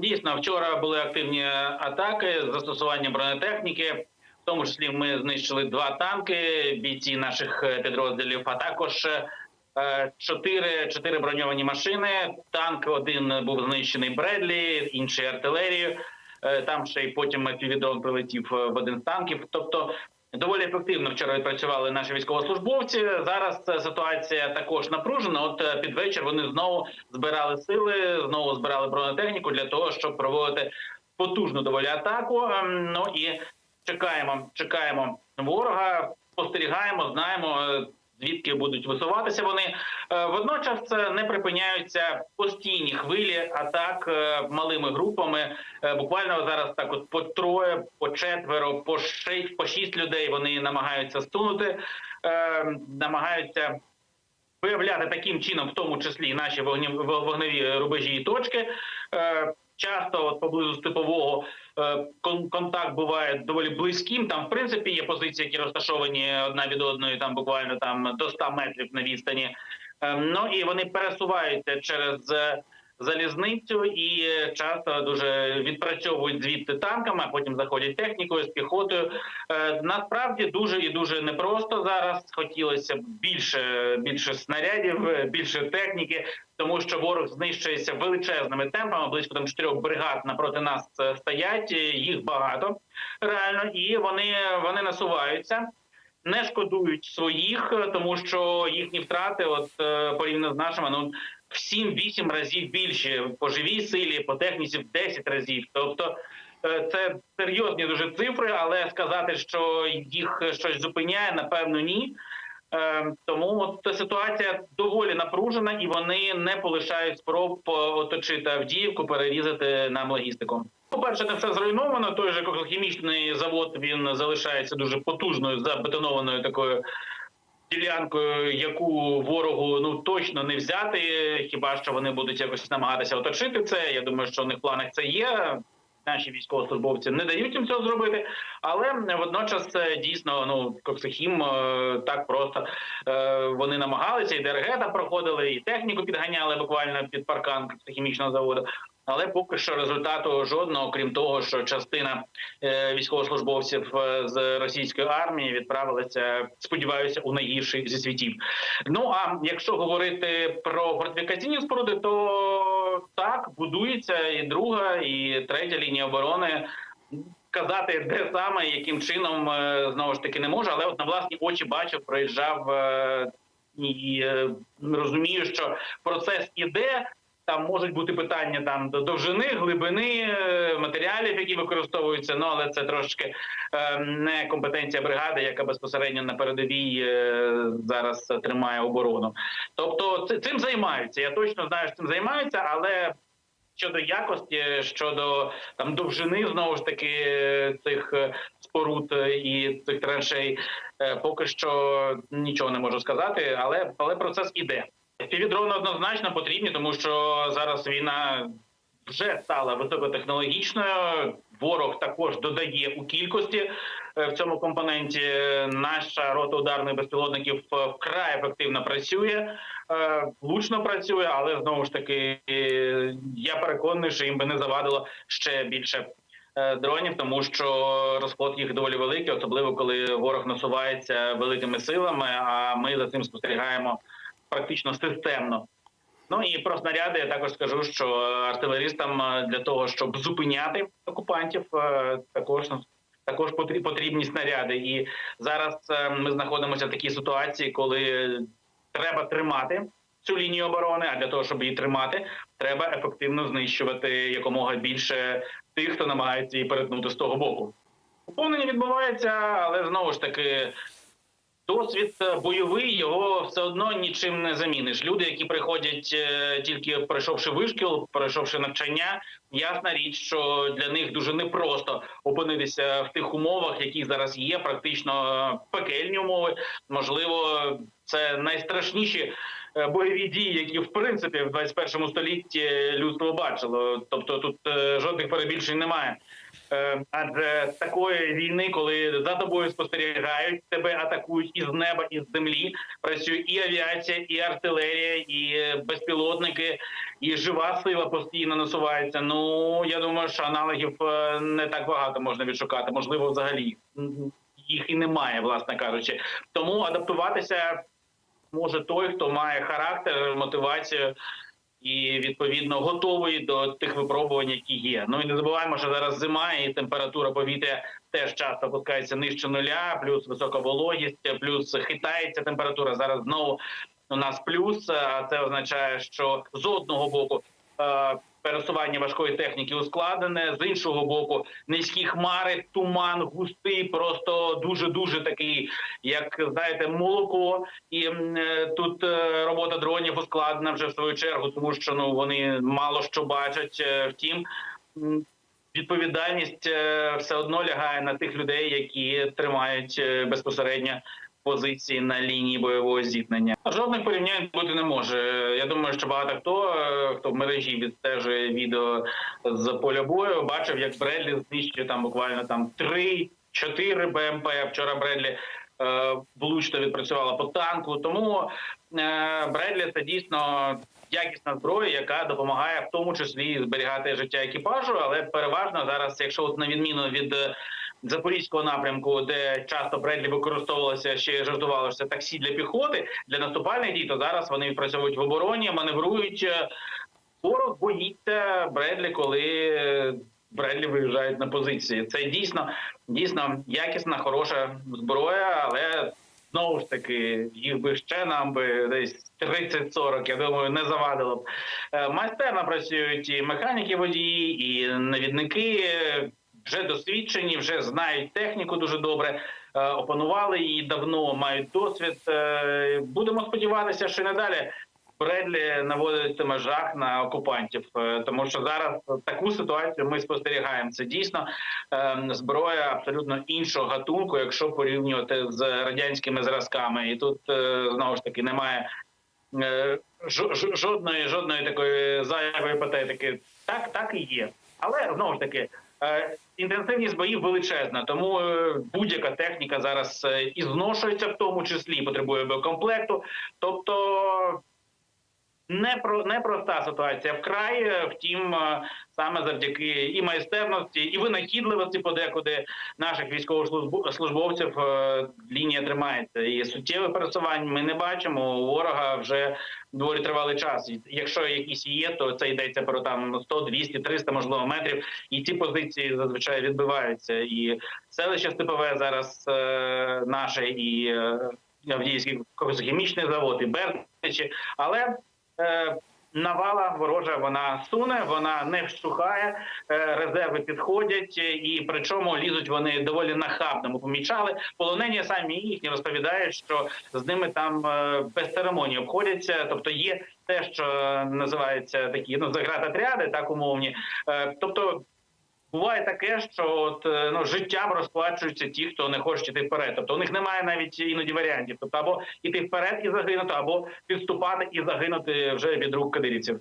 Дійсно, вчора були активні атаки з застосуванням бронетехніки. В тому числі ми знищили два танки, бійці наших підрозділів, а також е, чотири, чотири броньовані машини. Танк один був знищений Бредлі, інший артилерією. Е, Там ще й потім півдрон прилетів е, в один з танків. Тобто доволі ефективно вчора відпрацювали наші військовослужбовці. Зараз е, ситуація також напружена. От е, під вечір вони знову збирали сили, знову збирали бронетехніку для того, щоб проводити потужну доволі атаку. Ем, Ну і чекаємо, чекаємо ворога, спостерігаємо, знаємо. Звідки будуть висуватися вони Е, водночас е, не припиняються постійні хвилі атак е, малими групами. Буквально зараз так, от по троє, по четверо, по шість, по шість людей вони намагаються стунути, намагаються виявляти таким чином, в тому числі наші вогневі рубежі і точки. Часто от поблизу степового контакт буває доволі близьким. Там, в принципі, є позиції, які розташовані одна від одної, там буквально там до 100 метрів на відстані. Е, Ну і вони пересуваються через е, залізницю і е, часто дуже відпрацьовують звідти танками, а потім заходять технікою з піхотою. Насправді дуже і дуже непросто зараз. Хотілося б більше, більше снарядів, е, більше техніки, тому що ворог знищується величезними темпами. Близько там чотирьох бригад напроти нас е, стоять. е, Їх багато реально, і вони, вони насуваються. Не шкодують своїх, тому що їхні втрати, от порівняно з нашими, ну в 7-8 разів більше по живій силі, по техніці в 10 разів. Тобто це серйозні дуже цифри, але сказати, що їх щось зупиняє, напевно, ні. Е, Тому от ситуація доволі напружена, і вони не полишають спроб е, оточити Авдіївку, перерізати нам логістику. По-перше, не все зруйновано. Той же хімічний завод він залишається дуже потужною забетонованою такою ділянкою, яку ворогу ну точно не взяти. Хіба що вони будуть якось намагатися оточити це? Я думаю, що у них планах це є. Наші військовослужбовці не дають їм цього зробити, але водночас дійсно ну Коксихім е, так просто е, вони намагалися, і ДРГ проходили, і техніку підганяли буквально під паркан хімічного заводу. Але поки що результату жодного, крім того, що частина е, військовослужбовців е, з російської армії відправилися, сподіваюся, у найгірший зі світів. Ну а якщо говорити про фортифікаційні споруди, то так будується і друга, і третя лінія оборони. Казати, де саме яким чином е, знову ж таки не можу, але от на власні очі бачив, проїжджав е, і е, розумію, що процес іде. Там можуть бути питання там до довжини, глибини е, матеріалів, які використовуються. Ну але це трошки е, не компетенція бригади, яка безпосередньо на передовій е, зараз тримає оборону. Тобто цим займаються. Я точно знаю, що цим займаються, але щодо якості, щодо там довжини, знову ж таки цих е, споруд і цих траншей, поки що нічого не можу сказати, але але процес іде. Півдрони однозначно потрібні, тому що зараз війна вже стала високотехнологічною. Ворог також додає у кількості е, в цьому компоненті. Наша рота ударних безпілотників е, вкрай ефективно працює, е, влучно працює, але знову ж таки я переконаний, що їм би не завадило ще більше. Дронів, тому що розход їх доволі великий, особливо коли ворог насувається великими силами. А ми за цим спостерігаємо практично системно. Ну і про снаряди я також скажу, що артилерістам е, для того, щоб зупиняти окупантів, е, також також потрі- потрібні снаряди. І зараз е, ми знаходимося в такій ситуації, коли треба тримати цю лінію оборони. А для того, щоб її тримати, треба ефективно знищувати якомога більше тих, хто намагається її перетнути з того боку. Поповнення відбувається, але знову ж таки Досвід е, бойовий його все одно нічим не заміниш. Люди, які приходять е, тільки пройшовши вишкіл, пройшовши навчання, ясна річ, що для них дуже непросто опинитися в тих умовах, які зараз є, практично е, пекельні умови. Можливо, це найстрашніші бойові дії, які в принципі в 21 столітті людство бачило. Тобто тут е, жодних перебільшень немає. Е, Адже такої війни, коли за тобою спостерігають, тебе атакують із неба, із землі, працює і авіація, і артилерія, і е, безпілотники, і жива сила постійно насувається. Ну я думаю, що аналогів е, не так багато можна відшукати. Можливо, взагалі їх і немає, власне кажучи. Тому адаптуватися може той, хто має характер, мотивацію. І відповідно готовий до тих випробувань, які є. Ну і не забуваємо, що зараз зима і температура повітря теж часто опускається нижче нуля, плюс висока вологість, плюс хитається температура. Зараз знову у нас плюс. А це означає, що з одного боку пересування важкої техніки ускладнене, з іншого боку, низькі хмари, туман, густий, просто дуже дуже такий, як знаєте, молоко. І е, тут е, робота дронів ускладнена вже в свою чергу, тому що ну вони мало що бачать. Е, Втім, відповідальність е, все одно лягає на тих людей, які тримають е, безпосередньо позиції на лінії бойового зіткнення. Жодних порівнянь бути не може. Я думаю, що багато хто е, хто в мережі відстежує відео з поля бою, бачив, як Бредлі знищує там буквально там три-чотири БМП. Вчора Бредлі е, влучно відпрацювала по танку. Тому е, Бредлі це дійсно якісна зброя, яка допомагає в тому числі зберігати життя екіпажу, але переважно зараз, якщо от на відміну від е, запорізького напрямку, де часто Бредлі використовувалося ще жартувалося таксі для піхоти для наступальних дій, то зараз вони відпрацьовують в обороні, маневрують. Е, Ворог боїться Бредлі, коли е, Бредлі виїжджають на позиції. Це дійсно дійсно якісна, хороша зброя, але знову ж таки їх би ще нам би десь 30-40, я думаю, не завадило б. Е, Майстерно працюють і механіки водії, і навідники. Вже досвідчені, вже знають техніку дуже добре, е, опанували її давно, мають досвід. Е, Будемо сподіватися, що надалі Бредлі наводитиме жах на окупантів, е, тому що зараз таку ситуацію ми спостерігаємо. Це дійсно зброя абсолютно іншого гатунку, якщо порівнювати з радянськими зразками, і тут знову ж таки немає жо- жо- жодної жодної такої зайвої патетики. Так, так і є. Але знову ж таки. Інтенсивність боїв величезна, тому е, будь-яка техніка зараз е, і зношується, в тому числі і потребує боєкомплекту. Тобто не про непроста ситуація вкрай. е, Втім, е, саме завдяки і майстерності, і винахідливості подекуди наших військовослужбовців е, лінія тримається. І суттєвих пересувань ми не бачимо. У ворога вже доволі тривалий час. Якщо якісь є, то це йдеться про там 100, 200, 300, можливо, метрів. І ці позиції зазвичай відбиваються. І селище Степове зараз наше і. Авдіївський хімічний завод і Бердичі, але навала ворожа вона суне, вона не вщухає, е, резерви підходять, е, і причому лізуть вони доволі нахабно. Ми помічали. Полонені самі їхні розповідають, що з ними там е, без церемонії обходяться. Тобто є те, що називається такі ну заградотряди, так умовні. Е, тобто. Буває таке, що от, е, ну, життям розплачуються ті, хто не хоче йти вперед. Тобто у них немає навіть іноді варіантів. Тобто або йти вперед і загинути, або підступати і загинути вже від рук кадирівців.